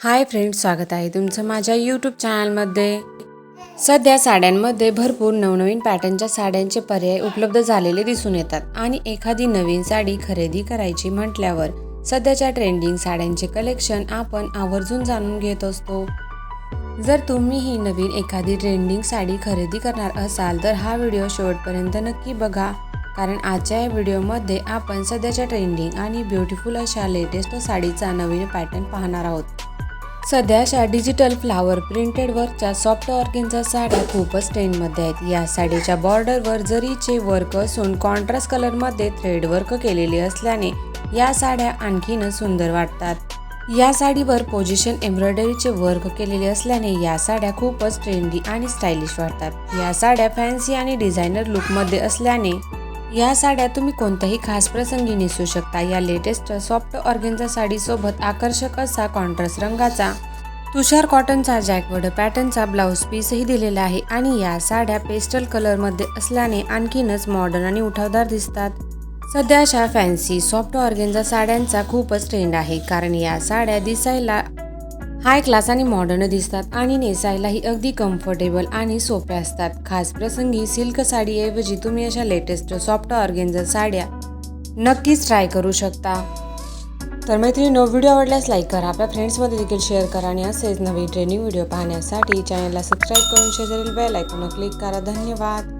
Hi friends स्वागत आहे तुमचं माझ्या यूट्यूब चॅनलमध्ये सध्या साड्यांमध्ये भरपूर नवनवीन पॅटर्नच्या साड्यांचे पर्याय उपलब्ध झालेले दिसून येतात. आणि एखादी नवीन साडी खरेदी करायची म्हटल्यावर सध्याच्या ट्रेंडिंग साड्यांचे कलेक्शन आपण आवर्जून जाणून घेत असतो. जर तुम्ही ही नवीन एखादी ट्रेंडिंग साडी खरेदी करणार असाल तर हा व्हिडिओ शेवटपर्यंत नक्की बघा. कारण आजच्या या व्हिडिओमध्ये आपण सध्याच्या ट्रेंडिंग आणि ब्युटिफुल अशा लेटेस्ट साडीचा नवीन पॅटर्न पाहणार आहोत. सध्या अशा डिजिटल फ्लावर प्रिंटेड वर्कच्या सॉफ्ट ऑर्गिनच्या साड्या खूपच ट्रेंडमध्ये आहेत. या साडीच्या बॉर्डरवर जरीचे वर्क असून कॉन्ट्रास्ट कलरमध्ये थ्रेड वर्क केलेले असल्याने या साड्या आणखीनच सुंदर वाटतात. या साडीवर पोझिशन एम्ब्रॉयडरीचे वर्क केलेले असल्याने या साड्या खूपच ट्रेंडी आणि स्टायलिश वाटतात. या साड्या फॅन्सी आणि डिझायनर लुकमध्ये असल्याने या साड्या तुम्ही कोणत्याही खास प्रसंगी नेसू शकता. या लेटेस्ट सॉफ्ट ऑर्गेन्झा साडीसोबत आकर्षक असा कॉन्ट्रास्ट रंगाचा तुषार कॉटनचा जॅकवर्ड पॅटर्नचा ब्लाऊज पीसही दिलेला आहे आणि या साड्या पेस्टल कलरमध्ये असल्याने आणखीनच मॉडर्न आणि उठावदार दिसतात. सध्या अशा फॅन्सी सॉफ्ट ऑर्गेन्झा साड्यांचा खूपच ट्रेंड आहे. कारण या साड्या दिसायला हाय क्लास आणि मॉडर्न दिसतात आणि नेसायलाही अगदी कम्फर्टेबल आणि सोप्या असतात. खास प्रसंगी सिल्क साडीऐवजी तुम्ही अशा लेटेस्ट सॉफ्ट ऑर्गेन्झर साड्या नक्कीच ट्राय करू शकता. तर मैत्रिणी व्हिडिओ आवडल्यास लाईक करा. आपल्या फ्रेंड्समध्ये देखील शेअर करा आणि असेच नवीन ट्रेनिंग व्हिडिओ पाहण्यासाठी चॅनलला सबस्क्राईब करून शेजारील बेल आयकॉनवर क्लिक करा. धन्यवाद.